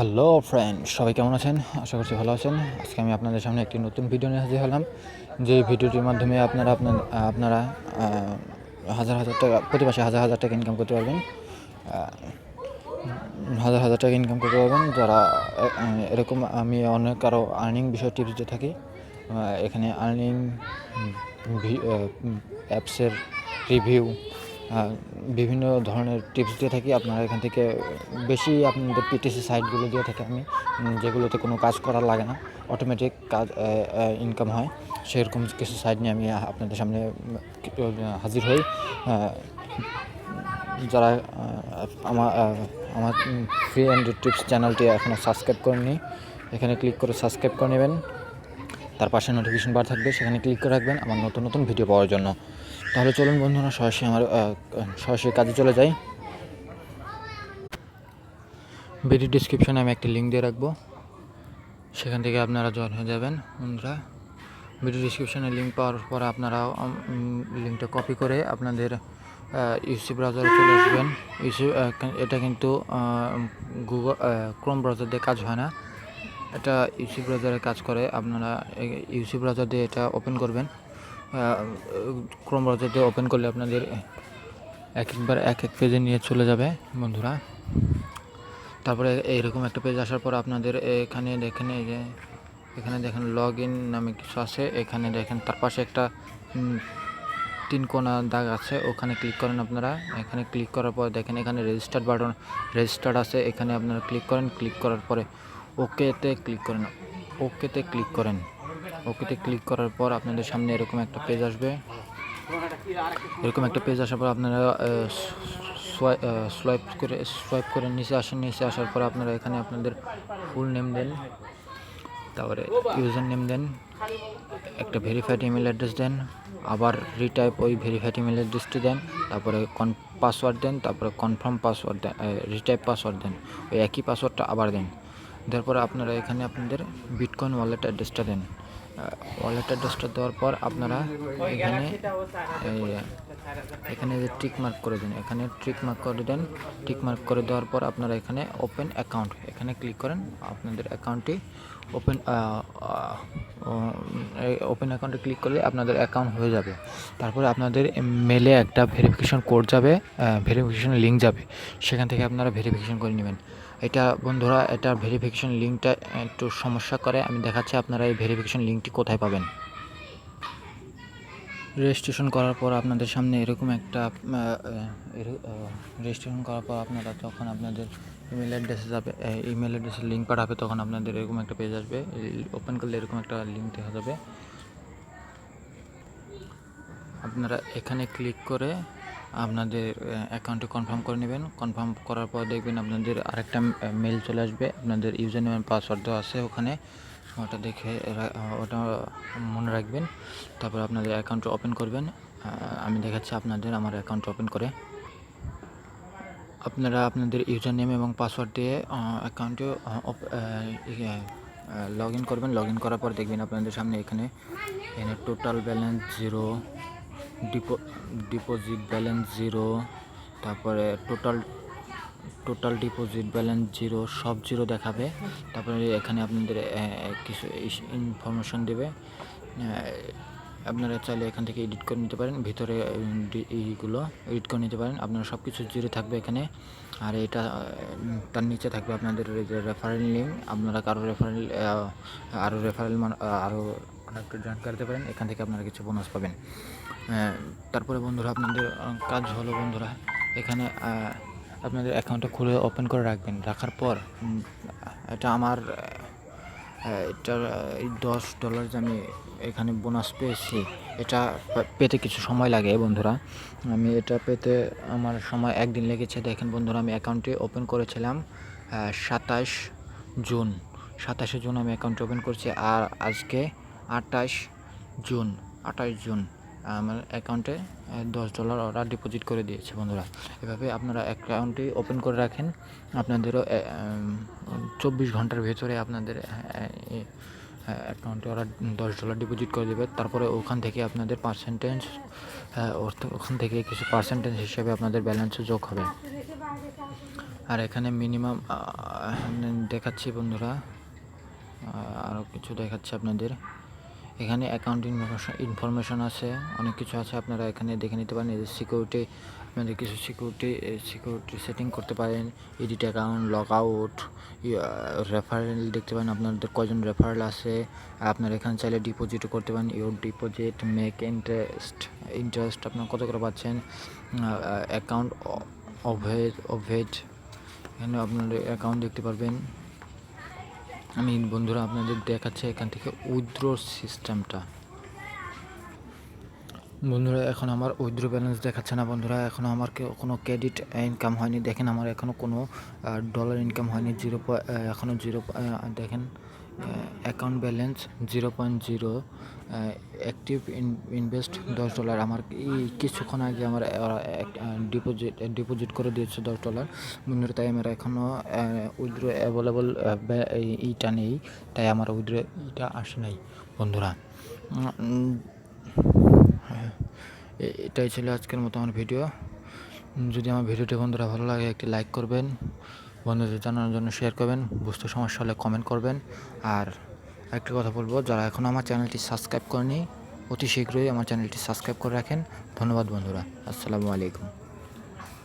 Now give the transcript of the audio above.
Hello friend সবাই কেমন আছেন? আশা করছি ভালো আছেন। আজকে আমি আপনাদের সামনে একটি নতুন ভিডিও নিয়ে হাজির হলাম। যে ভিডিওটির মাধ্যমে আপনারা আপনার, আপনারা হাজার হাজার টাকা প্রতি মাসে হাজার হাজার টাকা ইনকাম করতে পারবেন। হাজার হাজার টাকা ইনকাম করতে পারবেন। যারা এরকম আমি অনেক আরও আর্নিং বিষয়ে টিপস দিয়ে থাকি এখানে আর্নিং অ্যাপসের রিভিউ বিভিন্ন ধরনের টিপস দিয়ে থাকি। আপনারা এখান থেকে বেশি আপনাদের পিটিসি সাইটগুলো দিয়ে থাকি আমি যেগুলোতে কোনো কাজ করার লাগে না। অটোমেটিক কাজ ইনকাম হয়। সেরকম কিছু সাইট নিয়ে আমি আপনাদের সামনে হাজির হই। যারা আমার আমার ফ্রি অ্যান্ড টিপস চ্যানেলটি এখনও সাবস্ক্রাইব করেননি, এখানে ক্লিক করে সাবস্ক্রাইব করে নেবেন। তার পাশে নোটিফিকেশন বার থাকবে, সেখানে ক্লিক করে রাখবেন আমার নতুন নতুন ভিডিও পাওয়ার জন্য। তাহলে চলুন বন্ধুরা, সরাসরি আমার সরাসরি কাজে চলে যাই। ভিডিও ডিসক্রিপশনে আমি একটি লিঙ্ক দিয়ে রাখব। সেখান থেকে আপনারা জয়েন হয়ে যাবেন, বন্ধুরা। ভিডিও ডিসক্রিপশনে লিঙ্ক পাওয়ার পরে আপনারা লিঙ্কটা কপি করে আপনাদের ইউসি ব্রাউজারে চলে আসবেন। ইউসি এটা কিন্তু গুগল ক্রোম ব্রাউজার দিয়ে কাজ হয় না। এটা ইউসি ব্রাউজারে কাজ করে। আপনারা ইউসি ব্রাউজার দিয়ে এটা ওপেন করবেন। ক্রোম ব্রাউজার দিয়ে ওপেন করলে আপনাদের এক একবার এক এক পেজে নিয়ে চলে যাবে বন্ধুরা। তারপরে এইরকম একটা পেজ আসার পর আপনাদের এখানে দেখেন এই যে, এখানে দেখেন লগ ইন নামে কিছু আছে। এখানে দেখেন তার পাশে একটা তিন কোনা দাগ আছে। ওখানে ক্লিক করেন আপনারা। এখানে ক্লিক করার পর দেখেন এখানে রেজিস্টার্ড বাটন রেজিস্টার্ড আছে। এখানে আপনারা ক্লিক করেন। ক্লিক করার পরে ওকেতে ক্লিক করেন। ওকেতে ক্লিক করেন। ওকেতে ক্লিক করার পর আপনাদের সামনে এরকম একটা পেজ আসবে। এরকম একটা পেজ আসার পর আপনারা সোয়াইপ করে সোয়াইপ করে নিচে আসেন। নিচে আসার পর আপনারা এখানে আপনাদের ফুল নেম দেন। তারপরে ইউজার নেম দেন। একটা ভেরিফাইড ইমেল অ্যাড্রেস দেন। আবার রিটাইপ ওই ভেরিফাইড ইমেল অ্যাড্রেসটি দেন। তারপরে কন পাসওয়ার্ড দেন। তারপরে কনফার্ম পাসওয়ার্ড দেন রিটাইপ পাসওয়ার্ড দেন। ওই একই পাসওয়ার্ডটা আবার দেন। দেওয়ার পরে আপনারা এখানে আপনাদের বিটকয়েন ওয়ালেট অ্যাড্রেসটা দেন। ওয়ালেট অ্যাড্রেসটা দেওয়ার পর আপনারা এখানে এখানে যে টিক মার্ক করে দিন, এখানে ট্রিক মার্ক করে দেন টিক মার্ক করে দেওয়ার পর আপনারা এখানে ওপেন অ্যাকাউন্ট এখানে ক্লিক করেন, আপনাদের অ্যাকাউন্টটি ওপেন ওপেন অ্যাকাউন্টে ক্লিক করলে আপনাদের অ্যাকাউন্ট হয়ে যাবে। তারপরে আপনাদের মেলে একটা ভেরিফিকেশন কোড যাবে ভেরিফিকেশন লিঙ্ক যাবে। সেখান থেকে আপনারা ভেরিফিকেশন করে নেবেন। এটা বন্ধুরা, এটা ভেরিফিকেশন লিঙ্কটা একটু সমস্যা করে। আমি দেখাচ্ছি আপনারা এই ভেরিফিকেশন লিঙ্কটি কোথায় পাবেন। রেজিস্ট্রেশন করার পর আপনাদের সামনে এরকম একটা রেজিস্ট্রেশন করার পর আপনারা তখন আপনাদের ইমেল অ্যাড্রেসে যাবে ইমেল অ্যাড্রেসের লিঙ্ক পাঠাবে, তখন আপনাদের এরকম একটা পেজ আসবে। ওপেন করলে এরকম একটা লিঙ্ক দেখা যাবে। আপনারা এখানে ক্লিক করে আপনাদের অ্যাকাউন্টে কনফার্ম করে নেবেন। কনফার্ম করার পর দেখবেন আপনাদের আরেকটা মেল চলে আসবে। আপনাদের ইউজার নেম পাসওয়ার্ড দেওয়া আছে ওখানে। ওটা দেখে ওটা মনে রাখবেন। তারপর আপনাদের অ্যাকাউন্ট ওপেন করবেন। আমি দেখাচ্ছি আপনাদের আমার অ্যাকাউন্ট ওপেন করে। আপনারা আপনাদের ইউজার নেম এবং পাসওয়ার্ড দিয়ে অ্যাকাউন্টে লগ ইন করবেন। লগ ইন করার পর দেখবেন আপনাদের সামনে এখানে এখানে total balance zero deposit balance zero, তারপরে total total deposit balance zero, সব জিরো দেখাবে। তারপরে এখানে আপনাদের কিছু ইনফরমেশন দেবে। আপনারা চাইলে এখান থেকে এডিট করে নিতে পারেন, ভিতরে এইগুলো এডিট করে নিতে পারেন। আপনারা সব কিছু জিরো থাকবে এখানে। আর এটা, তার নিচে থাকবে আপনাদের রেফারেল লিঙ্ক আপনারা কারও রেফারেল আরও রেফারেল মান অনেকটা জয়েন করতে পারেন, এখান থেকে আপনারা কিছু বোনাস পাবেন। তারপরে বন্ধুরা, আপনাদের কাজ হলো বন্ধুরা, এখানে আপনাদের অ্যাকাউন্টটা খুলে ওপেন করে রাখবেন। রাখার পর এটা আমার এটা দশ ডলার যে আমি এখানে বোনাস পেয়েছি, এটা পেতে কিছু সময় লাগে বন্ধুরা। আমি এটা পেতে আমার সময় একদিন লেগেছে। দেখেন বন্ধুরা, আমি অ্যাকাউন্টটি ওপেন করেছিলাম সাতাশ জুন। সাতাশে জুন আমি অ্যাকাউন্ট ওপেন করছি। আর আজকে আটাশ জুন, আঠাশ জুন, আমার অ্যাকাউন্টে দশ ডলার ওরা ডিপোজিট করে দিয়েছে বন্ধুরা। এভাবে আপনারা অ্যাকাউন্টটি ওপেন করে রাখেন। আপনাদেরও চব্বিশ ঘণ্টার ভেতরে আপনাদের অ্যাকাউন্টে ওরা দশ ডলার ডিপোজিট করে দেবে। তারপরে ওখান থেকে আপনাদের পার্সেন্টেজ অর্থ, ওখান থেকে কিছু পার্সেন্টেজ হিসেবে আপনাদের ব্যালেন্সও যোগ হবে। আর এখানে মিনিমাম দেখাচ্ছি বন্ধুরা। আরও কিছু দেখাচ্ছি আপনাদের। এখানে অ্যাকাউন্ট ইনফরমেশন আছে, অনেক কিছু আছে, আপনারা এখানে দেখে নিতে পারেন। এই সিকিউরিটি আপনাদের কিছু সিকিউরিটি সিকিউরিটি সেটিং করতে পারেন। Edit account log out referral দেখতে পারেন, আপনাদের কয়জন রেফারেল আছে। আপনারা এখানে চাইলে ডিপোজিটও করতে পারেন। Your deposit make interest interest আপনার কত করে পাচ্ছেন? অ্যাকাউন্ট অভেজ অভেজ এখানে আপনাদের অ্যাকাউন্ট দেখতে পারবেন। আমি বন্ধুরা আপনাদের দেখাচ্ছি এখান থেকে উইথড্র সিস্টেমটা। বন্ধুরা, এখন আমার উইথড্র ব্যালেন্স দেখাচ্ছে না বন্ধুরা। এখনও আমার কোনো ক্রেডিট ইনকাম হয়নি। দেখেন আমার এখনও কোনো ডলার ইনকাম হয়নি। জিরো এখনও জিরো দেখেন। Account balance zero point zero active invest দশ ডলার আমার কিছুক্ষণ আগে আমার ডিপোজিট ডিপোজিট করে দিয়েছে দশ ডলার বন্ধুরা তাই আমার এখনও উইথড্র অ্যাভেলেবল এইটা নেই। তাই আমার উইথড্র এইটা আসে নাই, বন্ধুরা। এটাই ছিল আজকের মতো আমার ভিডিও যদি আমার ভিডিওটি বন্ধুরা ভালো লাগে, একটি লাইক করবেন। বন্ধুদের জানানোর জন্য শেয়ার করবেন, বুঝতে সমস্যা হলে কমেন্ট করবেন। আর একটা কথা বলব, যারা এখনও আমার চ্যানেলটি সাবস্ক্রাইব করেনি, অতি শীঘ্রই আমার চ্যানেলটি সাবস্ক্রাইব করে রাখেন। ধন্যবাদ বন্ধুরা, আসসালামু আলাইকুম।